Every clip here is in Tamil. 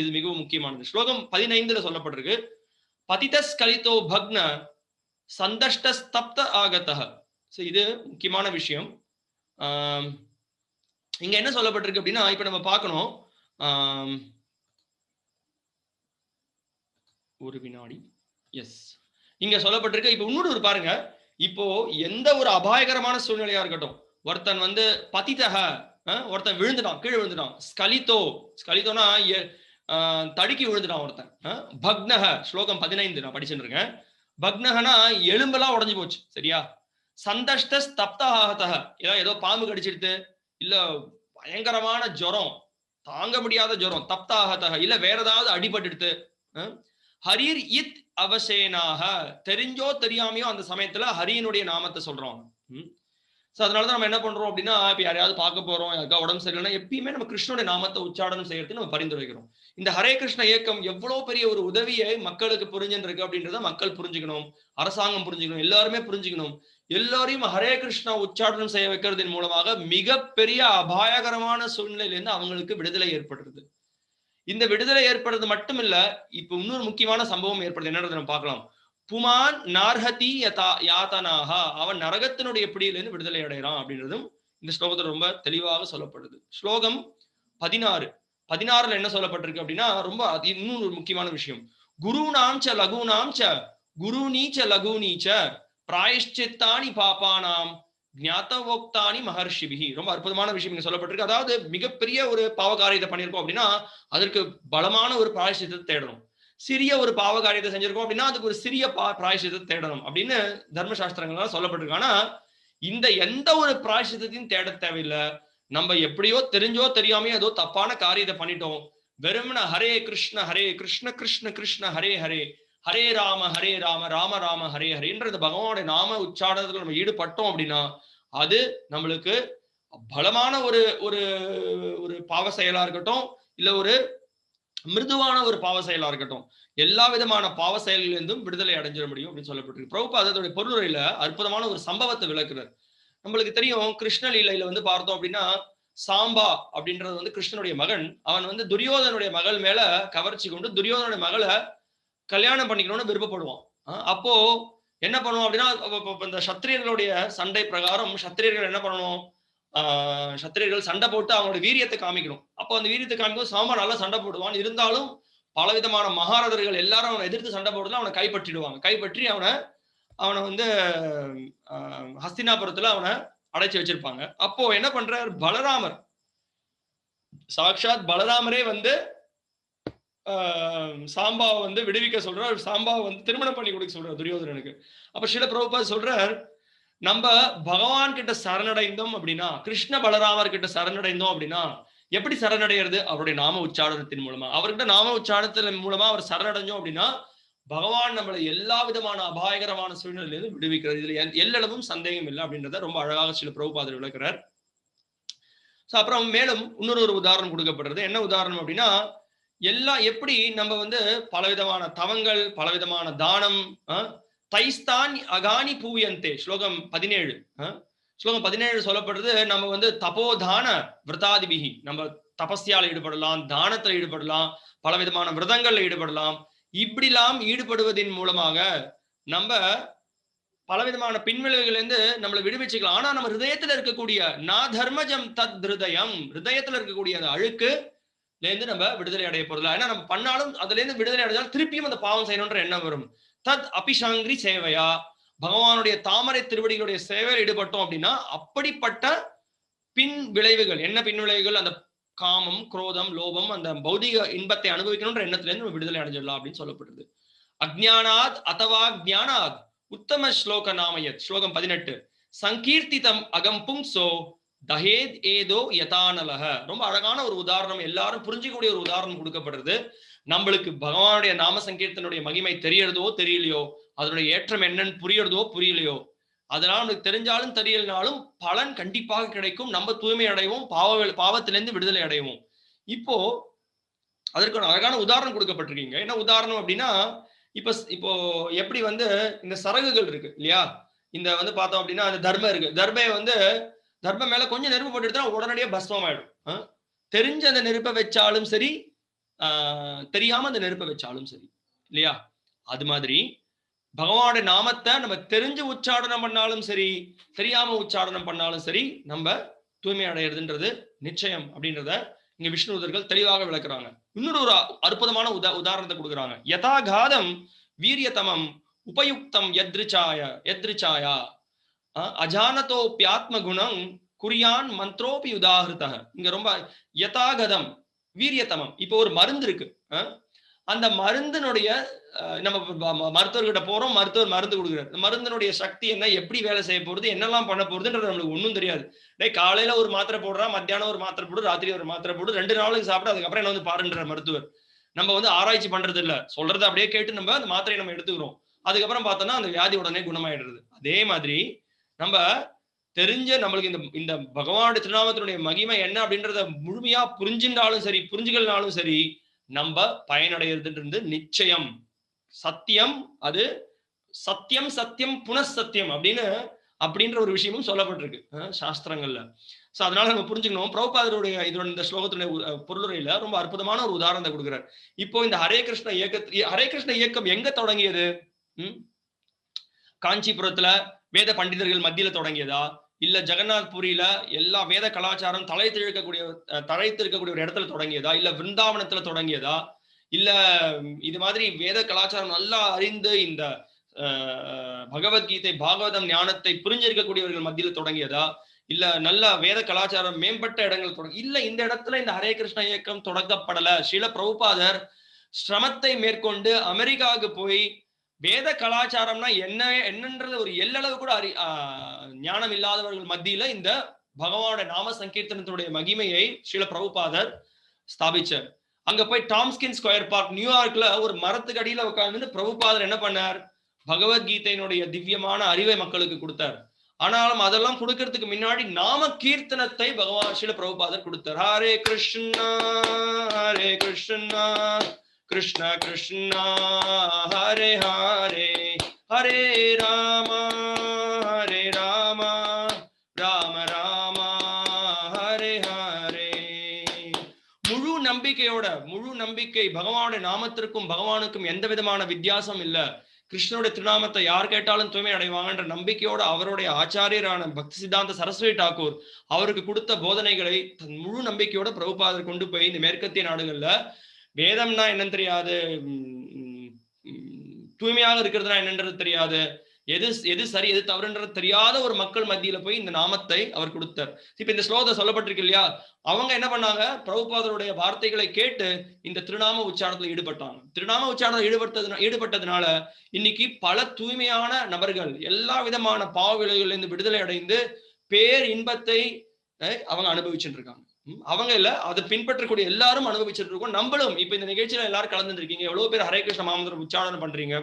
இது மிகவும் முக்கியமானது. ஸ்லோகம் பதினைந்துல சொல்லப்பட்டிருக்கு. பதிதஸ் கலிதோ பக்ன சந்தஷ்ட ஸ்தப்த ஆகத்தக ஸோ இது முக்கியமான விஷயம். இங்க என்ன சொல்லப்பட்டிருக்கு அப்படின்னா இப்ப நம்ம பார்க்கணும். ஒரு வினாடி. எஸ் இங்க சொல்லப்பட்டிருக்கு. இப்ப இன்னொரு ஒரு பாருங்க. இப்போ எந்த ஒரு அபாயகரமான சூழ்நிலையா இருக்கட்டும். ஒருத்தன் வந்து பதித்தக ஒருத்தன் விழுந்துட்டான் கீழே விழுந்துட்டான். ஸ்கலித்தோ ஸ்கலித்தோனா தடுக்கி விழுந்துட்டான் ஒருத்தன். அஹ், பக்னக ஸ்லோகம் பதினைந்து நான் படிச்சுட்டு இருக்கேன் பக்னகனா எலும்பெல்லாம் உடைஞ்சு போச்சு சரியா? சந்தஷ்ட ஸ்தப்தஹாகதக ஏதோ ஏதோ பாம்பு கடிச்சிடுத்து இல்ல பயங்கரமான ஜுரம் தாங்க முடியாத ஜுரம் தப்தாகத்தக இல்ல வேற ஏதாவது அடிபட்டுடுத்து ஹரீர் இத் அவசேனாக தெரிஞ்சோ தெரியாமையோ அந்த சமயத்துல ஹரியினுடைய நாமத்தை சொல்றோம். ஸோ அதனாலதான் நம்ம என்ன பண்றோம் அப்படின்னா இப்ப யாரையாவது பார்க்க போறோம் யாருக்கா உடம்பு சரியில்லைன்னா எப்பயுமே நம்ம கிருஷ்ணனுடைய நாமத்தை உச்சாடனம் செய்யறதுக்கு நம்ம பரிந்துரைக்கிறோம். இந்த ஹரே கிருஷ்ண இயக்கம் எவ்வளவு பெரிய ஒரு உதவியை மக்களுக்கு புரிஞ்சுருக்கு அப்படின்றத மக்கள் புரிஞ்சுக்கணும் அரசாங்கம் புரிஞ்சுக்கணும் எல்லாருமே புரிஞ்சுக்கணும். எல்லாரையும் ஹரே கிருஷ்ணா உச்சாடனம் செய்ய வைக்கிறதன் மூலமாக மிகப்பெரிய அபாயகரமான சூழ்நிலையிலிருந்து அவங்களுக்கு விடுதலை ஏற்படுறது இந்த விடுதலை ஏற்படுறது மட்டும் இல்ல இப்ப இன்னொரு முக்கியமான சம்பவம் ஏற்படுது. என்னன்றது நம்ம பார்க்கலாம். புமான் நார்ஹதி யதா யாத்தனாக அவன் நரகத்தினுடைய பிடியிலிருந்து விடுதலை அடைகிறான் அப்படின்றதும் இந்த ஸ்லோகத்துல ரொம்ப தெளிவாக சொல்லப்படுது. ஸ்லோகம் பதினாறு. பதினாறுல என்ன சொல்லப்பட்டிருக்கு அப்படின்னா ரொம்ப அது இன்னும் ஒரு முக்கியமான விஷயம். குரு ச லகு ச குரு நீச்ச லகு நீச்ச பிராயஷ்சித்தானி பாப்பானாம் ஞாத்தவோக்தானி மகர்ஷிபிகி ரொம்ப அற்புதமான விஷயம் இங்க சொல்லப்பட்டிருக்கு. அதாவது மிகப்பெரிய ஒரு பாவகாரியத்தை பண்ணியிருக்கோம் அப்படின்னா அதற்கு பலமான ஒரு பிராயஷ்சித்தத்தை தேடணும். சிறிய ஒரு பாவ காரியத்தை செஞ்சிருக்கோம் அப்படின்னா அதுக்கு ஒரு சிறிய பா பிராயஷ்சித்தத்தை தேடணும் அப்படின்னு தர்மசாஸ்திரங்கள்லாம் சொல்லப்பட்டிருக்கானா இந்த எந்த ஒரு பிராயஷ்சித்தத்தையும் தேட தேவையில்லை. நம்ம எப்படியோ தெரிஞ்சோ தெரியாமையோ ஏதோ தப்பான காரியத்தை பண்ணிட்டோம். வெறுமன ஹரே கிருஷ்ண ஹரே கிருஷ்ண கிருஷ்ண கிருஷ்ண ஹரே ஹரே. ஹரே ராம ஹரே ராம ராம ராம ஹரே ஹரேன்றது பகவானுடைய நாம உச்சாரணத்துல நம்ம ஈடுபட்டோம் அப்படின்னா அது நம்மளுக்கு பலமான ஒரு ஒரு ஒரு பாவ செயலா இருக்கட்டும் இல்ல ஒரு மிருதுவான ஒரு பாவ செயலா இருக்கட்டும். எல்லா விதமான பாவ செயல்களிலிருந்தும் விடுதலை அடைஞ்சிட முடியும் அப்படின்னு சொல்லப்பட்டிருக்கு. பிரபு அதோட பொருளுரையில அற்புதமான ஒரு சம்பவத்தை விளக்குறார். நம்மளுக்கு தெரியும் கிருஷ்ண லீலையில வந்து பார்த்தோம் அப்படின்னா சாம்பா அப்படின்றது வந்து கிருஷ்ணனுடைய மகன். அவன் வந்து துரியோதனுடைய மகள் மேல கவர்ச்சி கொண்டு துரியோதனுடைய மகளை கல்யாணம் பண்ணிக்கணும்னு விருப்பப்படுவான். அப்போ என்ன பண்ணுவோம் அப்படின்னா இந்த சத்திரியர்களுடைய சண்டை பிரகாரம் சத்திரியர்கள் என்ன பண்ணணும்? சத்திரியர்கள் சண்டை போட்டு அவங்களோட வீரியத்தை காமிக்கணும். அப்போ அந்த வீரியத்தை காமிக்கும் சாம்பா நல்லா சண்டை போடுவான். இருந்தாலும் பலவிதமான மகாரதர்கள் எல்லாரும் அவனை எதிர்த்து சண்டை போடுறது அவனை கைப்பற்றிடுவாங்க. கைப்பற்றி அவனை அவனை வந்து ஆஹ் ஹஸ்தினாபுரத்துல அவனை அடைச்சு வச்சிருப்பாங்க. அப்போ என்ன பண்றார்? பலராமர். சாக்ஷாத் பலராமரே வந்து ஆஹ் சாம்பாவை வந்து விடுவிக்க சொல்றார். சாம்பாவை வந்து திருமணம் பண்ணி கொடுக்க சொல்றார் துரியோதனனுக்கு. அப்ப சில பிரபுபாத் சொல்றார் நம்ம பகவான் கிட்ட சரணடைந்தோம் அப்படின்னா கிருஷ்ண பலராமர் கிட்ட சரணடைந்தோம் அப்படின்னா எப்படி சரணடைகிறது அவருடைய நாம உச்சாரணத்தின் மூலமா. அவர்கிட்ட நாம உச்சாரணத்தின் மூலமா அவர் சரணடைஞ்சோம் அப்படின்னா பகவான் நம்மளை எல்லா விதமான அபாயகரமான சூழ்நிலையிலிருந்து விடுவிக்கிறது இதுல எல்லளவும் சந்தேகம் இல்லை அப்படின்றத ரொம்ப அழகாக சில பிரபுபாதர் விளக்குறார். சோ அப்புறம் மேலும் இன்னொரு ஒரு உதாரணம் கொடுக்கப்படுறது. என்ன உதாரணம் அப்படின்னா எல்லாம் எப்படி நம்ம வந்து பலவிதமான தவங்கள் பலவிதமான தானம் தைஸ்தான் அகானி பூயந்தே ஸ்லோகம் பதினேழு ஸ்லோகம் பதினேழு சொல்லப்படுறது நம்ம வந்து தபோதான விரதாதிபிகி நம்ம தபஸ்யால ஈடுபடலாம் தானத்துல ஈடுபடலாம் பலவிதமான விரதங்கள்ல ஈடுபடலாம் இப்படிலாம் ஈடுபடுவதன் மூலமாக நம்ம பலவிதமான பின்விளைவுகள் இருந்து நம்மளை விடுவிச்சுக்கலாம். ஆனா நம்ம ஹிருதயத்துல இருக்கக்கூடிய நா தர்மஜம் தத் ஹிருதயம் ஹிருதயத்துல இருக்கக்கூடிய அந்த அழுக்கு இருந்து நம்ம விடுதலை அடைய போறதில்ல. ஏன்னா நம்ம பண்ணாலும் அதுல இருந்து விடுதலை அடைஞ்சாலும் திருப்பியும் அந்த பாவம் செய்யணும்ன்ற எண்ணம் வரும். தத் அபிஷாங்கிரி சேவையா? பகவானுடைய தாமரை திருவடிகளுடைய சேவையில் ஈடுபட்டோம் அப்படின்னா அப்படிப்பட்ட பின் விளைவுகள் என்ன பின் விளைவுகள் அந்த காமம் குரோதம் லோபம் அந்த பௌதிக இன்பத்தை அனுபவிக்கணும்ன்ற எண்ணத்துலேருந்து நம்ம விடுதலை அடைஞ்சிடலாம் அப்படின்னு சொல்லப்படுது. அஜ்ஞானாத் அதவா ஜானாத் உத்தம ஸ்லோக நாமயத் ஸ்லோகம் பதினெட்டு. சங்கீர்த்திதம் அகம் புங்சோ தஹேத் ஏதோ யதானலக. ரொம்ப அழகான ஒரு உதாரணம் எல்லாரும் புரிஞ்சிக்கக்கூடிய ஒரு உதாரணம் கொடுக்கப்படுறது. நம்மளுக்கு பகவானுடைய நாம சங்கீர்த்தனுடைய மகிமை தெரியறதோ தெரியலையோ அதனுடைய ஏற்றம் என்னன்னு புரியறதோ புரியலையோ அதனால நமக்கு தெரிஞ்சாலும் தெரியலனாலும் பலன் கண்டிப்பாக கிடைக்கும். நம்ம தூய்மை அடைவோம். பாவ பாவத்திலிருந்து விடுதலை அடைவோம். இப்போ அதற்கு ஒரு அழகான உதாரணம் கொடுக்கப்பட்டிருக்கீங்க. என்ன உதாரணம் அப்படின்னா இப்ப இப்போ எப்படி வந்து இந்த சரகுகள் இருக்கு இல்லையா? இந்த வந்து பார்த்தோம் அப்படின்னா அந்த தர்மம் இருக்கு. தர்மையை வந்து தர்மம் மேல கொஞ்சம் நெருப்பு போட்டு எடுத்தா உடனடியே பஸ்மம் ஆயிடும் தெரிஞ்ச அந்த நெருப்பை வச்சாலும் சரி ஆஹ், தெரியாம அந்த நெருப்பை வச்சாலும் சரி இல்லையா? அது மாதிரி பகவானோட நாமத்தை நம்ம தெரிஞ்சு உச்சாடனம் பண்ணாலும் சரி தெரியாம உச்சாடனம் பண்ணாலும் சரி நம்ம தூய்மை அடையிறதுன்றது நிச்சயம் அப்படின்றத இங்க விஷ்ணுதர்கள் தெளிவாக விளக்குறாங்க. இன்னொரு ஒரு அற்புதமான உதா உதாரணத்தை கொடுக்குறாங்க. யதாகாதம் வீரியதமம் உபயுக்தம் எத்ரிச்சாய எத்ரிச்சாயா அஜானதோ அஜானதோப்பியாத்ம குணம் குறியான் மந்த்ரோபி உதாகிருத்தக இங்க ரொம்ப யதாகதம் வீரியதமம். இப்போ ஒரு மருந்து இருக்கு. அஹ், அந்த மருந்தினுடைய நம்ம மருத்துவர்கிட்ட போறோம் மருத்துவர் மருந்து கொடுக்குறாரு. இந்த மருந்தினுடைய சக்தி என்ன எப்படி வேலை செய்ய போறது என்னெல்லாம் பண்ண போறதுன்றது நம்மளுக்கு ஒன்றும் தெரியாது. டே காலையில ஒரு மாத்திரை போடுறான் மத்தியானம் ஒரு மாத்திரை போடு ராத்திரி ஒரு மாத்திரை போடு ரெண்டு நாளுக்கு சாப்பிட்டு அதுக்கப்புறம் என்ன வந்து பாருன்ற மருத்துவர். நம்ம வந்து ஆராய்ச்சி பண்றது இல்ல. சொல்றதை அப்படியே கேட்டு நம்ம அந்த மாத்திரையை நம்ம எடுத்துக்கிறோம். அதுக்கப்புறம் பார்த்தோம்னா அந்த வியாதி உடனே குணமாயிடுறது. அதே மாதிரி நம்ம தெரிஞ்ச நம்மளுக்கு இந்த இந்த பகவானுடைய திருநாமத்தினுடைய மகிமை என்ன அப்படின்றத முழுமையா புரிஞ்சின்றாலும் சரி புரிஞ்சுக்கலனாலும் சரி நம்ம பயனடைகிறதுன்றது நிச்சயம். சத்தியம் அது சத்தியம் சத்தியம் புனசத்தியம் அப்படின்னு அப்படின்ற ஒரு விஷயமும் சொல்லப்பட்டிருக்கு சாஸ்திரங்கள்ல. சோ அதனால நம்ம புரிஞ்சுக்கணும். பிரபுபாதருடைய இதோட இந்த ஸ்லோகத்துடைய உ- பொருளுரையில ரொம்ப அற்புதமான ஒரு உதாரணத்தை கொடுக்குறாரு. இப்போ இந்த ஹரே கிருஷ்ண இயக்க ஹரே கிருஷ்ண இயக்கம் எங்க தொடங்கியது? உம் காஞ்சிபுரத்துல வேத பண்டிதர்கள் மத்தியில தொடங்கியதா? இல்ல ஜெகநாத் புரியில எல்லா வேத கலாச்சாரம் தலைத்து இருக்கக்கூடிய தலைத்து இருக்கக்கூடிய ஒரு இடத்துல தொடங்கியதா? இல்ல விருந்தாவனத்துல தொடங்கியதா? இல்ல இது மாதிரி வேத கலாச்சாரம் நல்லா அறிந்து இந்த பகவத்கீதை பாகவதம் ஞானத்தை புரிஞ்சிருக்கக்கூடியவர்கள் மத்தியில் தொடங்கியதா? இல்ல நல்ல வேத கலாச்சாரம் மேம்பட்ட இடங்கள் தொடங்க இல்ல இந்த இடத்துல இந்த ஹரே கிருஷ்ண இயக்கம் தொடங்கப்படல ஸ்ரீல பிரபுபாதர் சிரமத்தை மேற்கொண்டு அமெரிக்காவுக்கு போய் வேத கலாச்சாரம்னா என்ன என்னன்றது ஒரு எல்லளவு கூட அறி ஆஹ் ஞானம் இல்லாதவர்கள் மத்தியில இந்த பகவானோட நாம சங்கீர்த்தனத்தினுடைய மகிமையை ஸ்ரீல பிரபுபாதர் ஸ்தாபிச்சார். அங்க போய் டாம்ஸ்கின் ஸ்கொயர் பார்க் நியூயார்க்ல ஒரு மரத்துக்கு அடியில உட்கார்ந்து பிரபுபாதர் என்ன பண்ணார்? பகவத்கீதையினுடைய திவ்யமான அறிவை மக்களுக்கு கொடுத்தார். ஆனாலும் அதெல்லாம் கொடுக்கறதுக்கு முன்னாடி நாம கீர்த்தனத்தை பகவான் ஸ்ரீல பிரபுபாதர் கொடுத்தார். ஹரே கிருஷ்ணா ஹரே கிருஷ்ணா. கிருஷ்ண கிருஷ்ணா ஹரே ஹரே ஹரே ராமா ஹரே ராமா ராம ராமா ஹரே ஹரே முழு நம்பிக்கையோட முழு நம்பிக்கை பகவானுடைய நாமத்திற்கும் பகவானுக்கும் எந்த விதமான வித்தியாசம் இல்ல. கிருஷ்ணனுடைய திருநாமத்தை யார் கேட்டாலும் தூய்மை அடைவாங்கன்ற நம்பிக்கையோட அவருடைய ஆச்சாரியரான பக்தி சித்தாந்த சரஸ்வதி டாக்கூர் அவருக்கு கொடுத்த போதனைகளை தன் முழு நம்பிக்கையோட பிரபுபாதர் கொண்டு போய் இந்த மேற்கத்திய நாடுகள்ல வேதம்னா என்னன்னு தெரியாது. தூய்மையாக இருக்கிறதுனா என்னன்றது தெரியாது. எது எது சரி எது தவறுன்றது தெரியாத ஒரு மக்கள் மத்தியில போய் இந்த நாமத்தை அவர் கொடுத்தார். இப்ப இந்த ஸ்லோகத்தை சொல்லப்பட்டிருக்கு இல்லையா? அவங்க என்ன பண்ணாங்க? பிரபுபாதருடைய வார்த்தைகளை கேட்டு இந்த திருநாம உச்சாரணத்துல ஈடுபட்டாங்க. திருநாம உச்சாரணத்தில் ஈடுபட்டதுனா ஈடுபட்டதுனால இன்னைக்கு பல தூய்மையான நபர்கள் எல்லா விதமான பாவ விலைகளிலிருந்து விடுதலை அடைந்து பேர் இன்பத்தை அவங்க அனுபவிச்சுட்டு இருக்காங்க. அவங்க இல்ல அதை பின்பற்றக்கூடிய எல்லாரும் அனுபவிச்சுட்டு இருக்கோம் நம்மளும் இப்ப இந்த நிகழ்ச்சியில எல்லாரும் கலந்துருக்கீங்க. எவ்வளவு பேர் ஹரே கிருஷ்ண மாமந்திரம் உச்சாரணம் பண்றீங்க.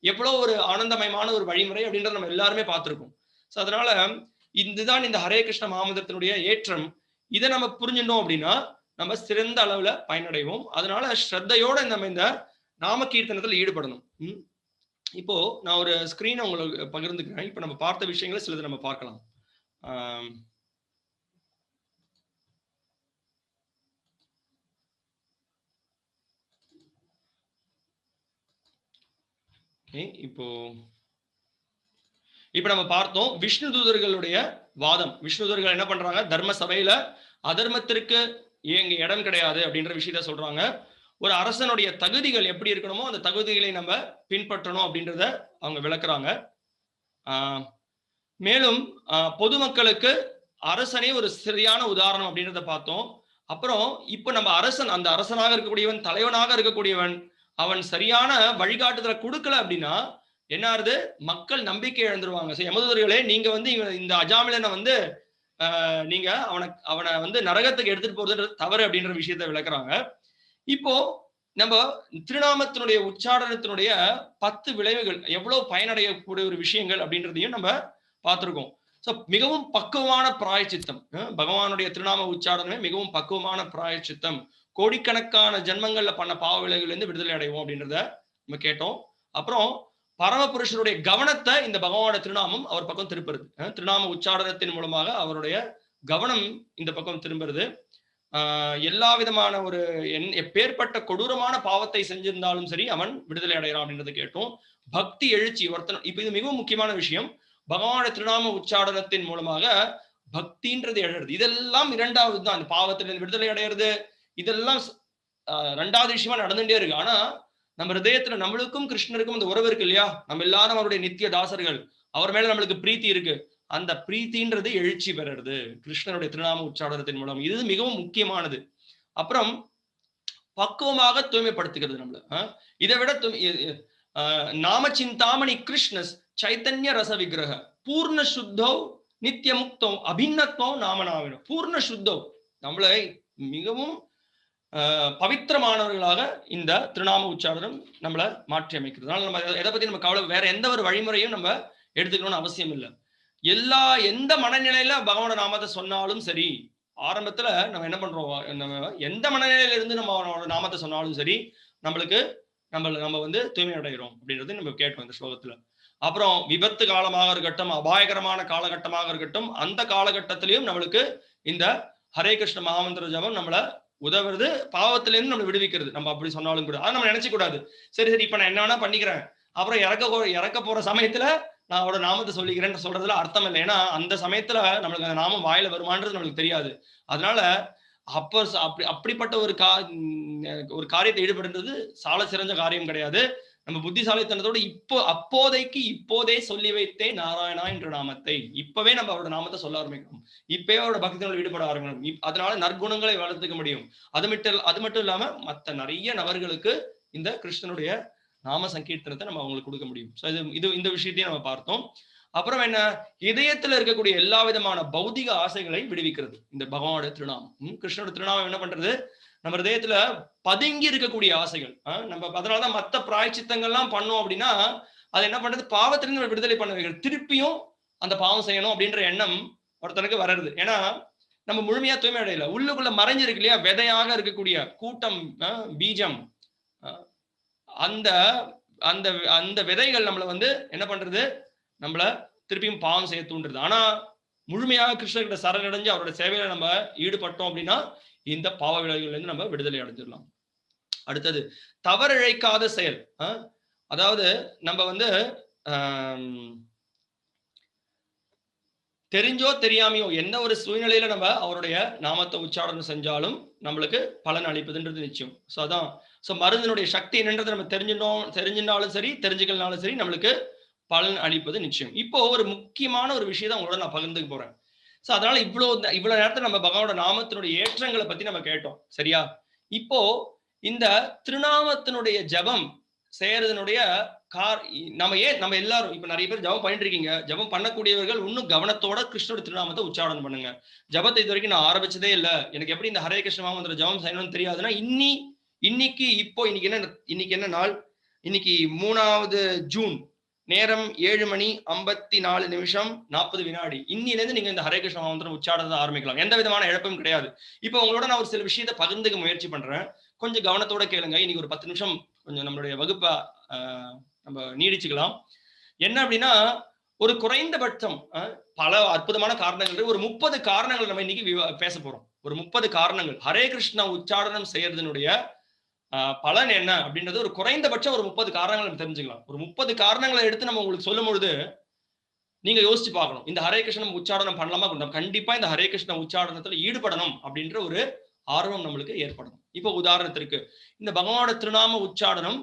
எவ்வளவு ஒரு ஆனந்தமயமான ஒரு வழிமுறை அப்படின்றத நம்ம எல்லாருமே பார்த்திருக்கோம். சோ அதனால இதுதான் இந்த ஹரே கிருஷ்ண மாமந்திரத்தினுடைய ஏற்றம். இதை நம்ம புரிஞ்சுட்டோம் அப்படின்னா நம்ம சிறந்த அளவுல பயனடைவோம். அதனால ஸ்ரத்தையோட நம்ம இந்த நாம கீர்த்தனத்துல ஈடுபடணும். ம். இப்போ நான் ஒரு ஸ்கிரீனை உங்களுக்கு பகிர்ந்துக்கிறேன். இப்போ நம்ம பார்த்த விஷயங்களை சிலது நம்ம பார்க்கலாம். ஓகே இப்போ இப்ப நம்ம பார்த்தோம் விஷ்ணு தூதர்களுடைய வாதம். விஷ்ணு தூதர்கள் என்ன பண்றாங்க? தர்ம சபையில அதர்மத்திற்கு எங்க இடம் கிடையாது அப்படின்ற விஷயத்த சொல்றாங்க. ஒரு அரசனுடைய தகுதிகள் எப்படி இருக்கணுமோ அந்த தகுதிகளை நம்ம பின்பற்றணும் அப்படின்றத அவங்க விளக்குறாங்க. மேலும் பொதுமக்களுக்கு அரசனே ஒரு சரியான உதாரணம் அப்படின்றத பார்த்தோம். அப்புறம் இப்போ நம்ம அரசன் அந்த அரசனாக இருக்கக்கூடியவன் தலைவனாக இருக்கக்கூடியவன் அவன் சரியான வழிகாட்டுதலை கொடுக்கல அப்படின்னா என்ன ஆறுது மக்கள் நம்பிக்கை இழந்துருவாங்க. சரி யமதூதர்களே நீங்க வந்து இந்த அஜாமிலனை வந்து ஆஹ் நீங்க அவனை அவனை வந்து நரகத்துக்கு எடுத்துட்டு போறது தவறு அப்படின்ற விஷயத்த விளக்குறாங்க. இப்போ நம்ம திருநாமத்தினுடைய உச்சாரணத்தினுடைய பத்து விளைவுகள் எவ்வளவு பயனடையக்கூடிய ஒரு விஷயங்கள் அப்படின்றதையும் நம்ம பார்த்துருக்கோம். ஸோ மிகவும் பக்குவமான பிராயச்சித்தம். பகவானுடைய திருநாம உச்சாரணமே மிகவும் பக்குவமான பிராயச்சித்தம். கோடிக்கணக்கான ஜென்மங்கள்ல பண்ண பாவ விளைவுல இருந்து விடுதலை அடைவோம் அப்படின்றத நம்ம கேட்டோம். அப்புறம் பரமபுருஷருடைய கவனத்தை இந்த பகவானோட திருநாமம் அவர் பக்கம் திருப்புறது. திருநாம உச்சாரணத்தின் மூலமாக அவருடைய கவனம் இந்த பக்கம் திரும்புறது. எல்லா விதமான ஒரு என் எப்பேற்பட்ட கொடூரமான பாவத்தை செஞ்சிருந்தாலும் சரி அவன் விடுதலை அடைகிறான் அப்படின்றத கேட்டோம். பக்தி எழுச்சி ஒருத்தன் இப்ப இது மிகவும் முக்கியமான விஷயம். பகவானோட திருநாம உச்சாடனத்தின் மூலமாக பக்தின்றது எழுறது இதெல்லாம் இரண்டாவது தான். அந்த பாவத்திலிருந்து விடுதலை அடையிறது இதெல்லாம் ஆஹ் ரெண்டாவது விஷயமா நடந்துட்டே இருக்கு. ஆனா நம்ம ஹிரதயத்துல நம்மளுக்கும் கிருஷ்ணருக்கும் அந்த உறவு இருக்கு இல்லையா? நம்ம எல்லாரும் அவருடைய நித்திய தாசர்கள். அவர் மேல நம்மளுக்கு பிரீத்தி இருக்கு. அந்த பிரீத்தின்றது எழுச்சி பெறுறது. கிருஷ்ணருடைய திருநாம உச்சாடனத்தின் மூலம். இது மிகவும் முக்கியமானது. அப்புறம் பக்குவமாக தூய்மைப்படுத்துகிறது நம்மள. இதை விட ஆஹ் நாம சிந்தாமணி கிருஷ்ணஸ் சைத்தன்ய ரச விக்கிரக பூர்ண சுத்தோ நித்திய முக்தோ அபிநத்வம் நாம நாமினம் பூர்ண சுத்தோ. நம்மளை மிகவும் பவித்திரமானவர்களாக இந்த திருநாம உச்சாரணம் நம்மளை மாற்றி அமைக்கிறது அதனால நம்ம எதை பத்தி நம்ம கவலை வேற எந்த ஒரு வழிமுறையும் நம்ம எடுத்துக்கணும்னு அவசியம் இல்லை. எல்லா எந்த மனநிலையில பகவான நாமத்தை சொன்னாலும் சரி ஆரம்பத்துல நம்ம என்ன பண்றோம்? நம்ம எந்த மனநிலையில இருந்து நம்ம அவனோட நாமத்தை சொன்னாலும் சரி நம்மளுக்கு நம்ம நம்ம வந்து தூய்மை அடைகிறோம் அப்படின்றது நம்ம கேட்டோம் இந்த ஸ்லோகத்துல. அப்புறம் விபத்து காலமாக இருக்கட்டும் அபாயகரமான காலகட்டமாக இருக்கட்டும் அந்த காலகட்டத்திலையும் நம்மளுக்கு இந்த ஹரே கிருஷ்ண மகாமந்திர ஜபம் நம்மளை உதவுறது பாவத்திலேருந்து நம்மளை விடுவிக்கிறது. நம்ம அப்படி சொன்னாலும் கூட. அதை நம்ம நினைச்சு கூடாது சரி சரி இப்ப நான் என்ன வேணா பண்ணிக்கிறேன். அப்புறம் இறக்க இறக்க போற சமயத்துல நான் அவரோட நாமத்தை சொல்லிக்கிறேன்னு சொல்றதுல அர்த்தம் இல்லை. ஏன்னா அந்த சமயத்துல நம்மளுக்கு அந்த நாமம் வாயில வருமானது நம்மளுக்கு தெரியாது. அதனால அப்ப அப்படி அப்படிப்பட்ட ஒரு கா ஒரு காரியத்தை ஈடுபடுறது சால சிறந்த காரியம் கிடையாது. நம்ம புத்திசாலித்தனத்தோட இப்போ அப்போதைக்கு இப்போதே சொல்லி வைத்தே நாராயணா என்ற நாமத்தை. இப்பவே நம்ம அவரோட நாமத்தை சொல்ல ஆரம்பிக்கணும். இப்பவே அவரோட பக்திகள் ஈடுபட ஆரம்பிக்கணும். அதனால நற்குணங்களை வளர்த்துக்க முடியும். அது மட்டும் அது மட்டும் இல்லாம மத்த நிறைய நபர்களுக்கு இந்த கிருஷ்ணனுடைய நாம சங்கீர்த்தனத்தை நம்ம அவங்களுக்கு கொடுக்க முடியும். ஸோ இது இது இந்த விஷயத்தையும் நம்ம பார்த்தோம். அப்புறம் என்ன? இதயத்துல இருக்கக்கூடிய எல்லா விதமான பௌதிக ஆசைகளை விடுவிக்கிறது. இந்த பகவானோட திருநாமம். ம், கிருஷ்ணனோட திருநாமம் என்ன பண்றது? நம்ம இதயத்துல பதுங்கி இருக்கக்கூடிய ஆசைகள். ஆ, நம்ம அதனாலதான் மத்த பிராய்ச்சித்தங்கள்லாம் பண்ணோம் அப்படின்னா அது என்ன பண்றது? பாவத்திலிருந்து நம்ம விடுதலை பண்ண திருப்பியும் அந்த பாவம் செய்யணும் அப்படின்ற எண்ணம் ஒருத்தனுக்கு வர்றது. ஏன்னா நம்ம முழுமையா தூய்மை அடையல. உள்ளுக்குள்ள மறைஞ்சிருக்கு இல்லையா? விதையாக இருக்கக்கூடிய கூட்டம் பீஜம். அந்த அந்த அந்த விதைகள் நம்மளை வந்து என்ன பண்றது? நம்மள திருப்பியும் பாவம் செய்ய தூண்டுறது ஆனா முழுமையாக கிருஷ்ணர்கிட்ட சரணடைஞ்சு அவரோட சேவையில நம்ம ஈடுபட்டோம் அப்படின்னா இந்த பாவ விளைவுகள்லேருந்து நம்ம விடுதலை அடைஞ்சிடலாம். அடுத்தது தவறிழைக்காத செயல் அதாவது நம்ம வந்து தெரிஞ்சோ தெரியாமையோ என்ன ஒரு சூழ்நிலையில நம்ம அவருடைய நாமத்தை உச்சாரணம் செஞ்சாலும் நம்மளுக்கு பலன் அளிப்பதுன்றது நிச்சயம். ஸோ அதான். ஸோ மருந்தினுடைய சக்தி என்னன்றது நம்ம தெரிஞ்சிட்டோம் தெரிஞ்சினாலும் சரி தெரிஞ்சுக்கலனாலும் சரி நம்மளுக்கு பலன் அளிப்பது நிச்சயம். இப்போ ஒரு முக்கியமான ஒரு விஷயத்தை உங்களோட நான் பகிர்ந்துக்க போறேன். ஸோ அதனால இவ்வளோ இவ்வளவு நேரத்தில் நம்ம பகவானோட நாமத்தினுடைய ஏற்றங்களை பத்தி நம்ம கேட்டோம். சரியா? இப்போ இந்த திருநாமத்தினுடைய ஜபம் செய்யறதுனுடைய கார் நம்ம ஏன் நம்ம எல்லாரும் இப்ப நிறைய பேர் ஜபம் பண்ணிட்டு இருக்கீங்க. ஜபம் பண்ணக்கூடியவர்கள் இன்னும் கவனத்தோட கிருஷ்ணோட திருநாமத்தை உச்சாரணம் பண்ணுங்க. ஜபத்தை இது வரைக்கும் நான் ஆரம்பிச்சதே இல்லை. எனக்கு எப்படி இந்த ஹரே கிருஷ்ண மாமந்திர ஜபம் செய்யணும்னு தெரியாதுன்னா இன்னி இன்னைக்கு இப்போ இன்னைக்கு என்ன இன்னைக்கு என்ன நாள்? இன்னைக்கு மூணாவது ஜூன். நேரம் ஏழு மணி ஐம்பத்தி நாலு நிமிஷம் நாற்பது வினாடி. இன்னிலேருந்து நீங்க இந்த ஹரே கிருஷ்ண மந்திரம் உச்சாரத்தை ஆரம்பிக்கலாம். எந்த விதமான இழப்பும் கிடையாது. இப்போ உங்களோட நான் ஒரு சில விஷயத்த பகிர்ந்துக்க முயற்சி பண்றேன். கொஞ்சம் கவனத்தோட கேளுங்க. இன்னைக்கு ஒரு பத்து நிமிஷம் கொஞ்சம் நம்மளுடைய வகுப்பை நம்ம நீடிச்சுக்கலாம். என்ன அப்படின்னா ஒரு குறைந்தபட்சம் பல அற்புதமான காரணங்கள் ஒரு முப்பது காரணங்கள் நம்ம இன்னைக்கு விவா- பேச போறோம். ஒரு முப்பது காரணங்கள். ஹரே கிருஷ்ணா உச்சாரணம் செய்யறதுனுடைய பலன் என்ன அப்படின்றது ஒரு குறைந்தபட்சம் ஒரு முப்பது காரணங்கள் நம்ம தெரிஞ்சுக்கலாம். ஒரு முப்பது காரணங்களை எடுத்து நம்ம உங்களுக்கு சொல்லும் பொழுது நீங்க யோசிச்சு பார்க்கணும். இந்த ஹரே கிருஷ்ணன் உச்சாரணம் பண்ணலாமா? நம்ம கண்டிப்பா இந்த ஹரே கிருஷ்ண உச்சாரணத்துல ஈடுபடணும் அப்படின்ற ஒரு ஆர்வம் நம்மளுக்கு ஏற்படணும். இப்போ உதாரணத்திற்கு இந்த பகவானோட திருநாம உச்சாரணம்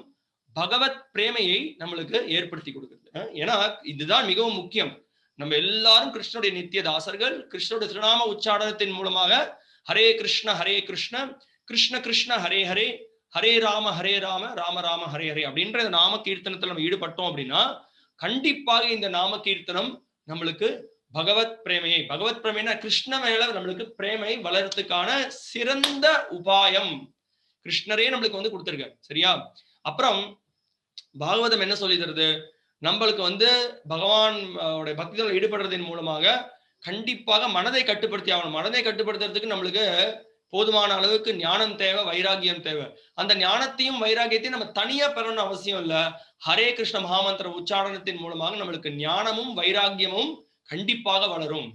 பகவத் பிரேமையை நம்மளுக்கு ஏற்படுத்தி கொடுக்குது. ஏன்னா இதுதான் மிகவும் முக்கியம். நம்ம எல்லாரும் கிருஷ்ணனுடைய நித்திய தாசர்கள் கிருஷ்ணனுடைய திருநாம உச்சாரணத்தின் மூலமாக ஹரே கிருஷ்ண ஹரே கிருஷ்ண கிருஷ்ண கிருஷ்ண ஹரே ஹரே ஹரே ராம ஹரே ராம ராம ராம ஹரே ஹரே அப்படின்ற இந்த நாம கீர்த்தனத்துல நம்ம ஈடுபட்டோம் அப்படின்னா கண்டிப்பாக இந்த நாம கீர்த்தனம் நம்மளுக்கு பகவத் பிரேமையை பகவத் பிரேமைனா கிருஷ்ண மேல நம்மளுக்கு பிரேமை வளர்றதுக்கான சிறந்த உபாயம். கிருஷ்ணரே நம்மளுக்கு வந்து கொடுத்துருக்க சரியா? அப்புறம் பாகவதம் என்ன சொல்லி தருது நம்மளுக்கு வந்து பகவான் அஹ், உடைய பக்திகள் ஈடுபடுறதன் மூலமாக கண்டிப்பாக மனதை கட்டுப்படுத்தி ஆகணும். மனதை கட்டுப்படுத்துறதுக்கு நம்மளுக்கு போதுமான அளவுக்கு ஞானம் தேவை வைராகியம் தேவை. அந்த ஞானத்தையும் வைராகியத்தையும் நம்ம தனியா பெறணும்னு அவசியம் இல்ல. ஹரே கிருஷ்ண மகாமந்திர உச்சாரணத்தின் மூலமாக நம்மளுக்கு ஞானமும் வைராகியமும் கண்டிப்பாக வளரும்.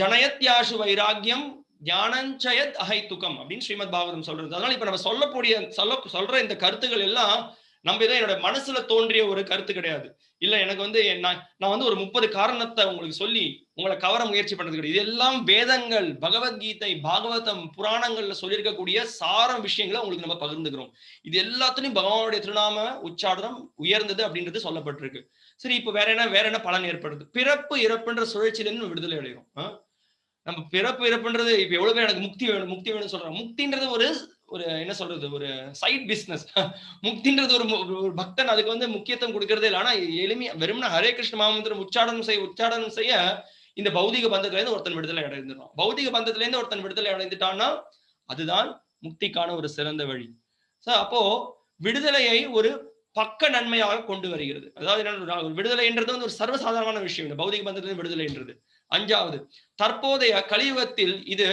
ஜனயத்யாசு வைராகியம் ஞானஞ்சயத் அஹைத்துக்கம் அப்படின்னு ஸ்ரீமத் பாகவதம் சொல்றது. அதனால இப்ப நம்ம சொல்லக்கூடிய சொல்ல சொல்ற இந்த கருத்துக்கள் எல்லாம் நம்ம ஏதோ என்னோட மனசுல தோன்றிய ஒரு கருத்து கிடையாது. இல்ல எனக்கு வந்து நான் நான் வந்து ஒரு முப்பது காரணத்தை உங்களுக்கு சொல்லி உங்களை கவர முயற்சி பண்றது கிடையாது. இதெல்லாம் வேதங்கள் பகவத்கீதை பாகவதம் புராணங்கள்ல சொல்லியிருக்கக்கூடிய சாரம் விஷயங்களை உங்களுக்கு நம்ம பகிர்ந்துக்கிறோம். இது எல்லாத்துலயும் பகவானுடைய திருநாம உச்சாரணம் உயர்ந்தது அப்படின்றது சொல்லப்பட்டிருக்கு. சரி இப்ப வேற என்ன வேற என்ன பலன் ஏற்படுது? பிறப்பு இறப்புன்ற சுழற்சியிலிருந்து விடுதலை அடையும் நம்ம பிறப்பு இறப்புன்றது இப்ப எவ்வளவு பேர் எனக்கு முக்தி வேணும் முக்தி வேணும்னு சொல்றாங்க. முக்தின்றது ஒரு ஒரு என்ன சொல்றது ஒரு சைட் பிசினஸ் முக்தின்றது ஒரு ஒரு பக்தன் அதுக்கு வந்து முக்கியத்துவம் கொடுக்கறதே இல்லை. ஆனா எளிமையா வெறும்னா ஹரே கிருஷ்ண மாமந்திரம் உச்சாடனம் செய்ய உச்சாடனம் செய்ய இந்த பௌதிக பந்தத்துல இருந்து ஒருத்தன் விடுதலை அடைந்துடும் பௌதிக பந்தத்துல இருந்து ஒருத்தன் விடுதலை அடைந்துட்டான்னா அதுதான் முக்திக்கான ஒரு சிறந்த வழி. சோ அப்போ விடுதலையை ஒரு பக்க நன்மையாக கொண்டு வருகிறது. அதாவது என்ன ஒரு விடுதலைன்றது வந்து ஒரு சர்வசாதாரணமான விஷயம். இந்த பௌதிக பந்தத்திலிருந்து விடுதலைன்றது. அஞ்சாவது தற்போதைய கலியுகத்தில் இது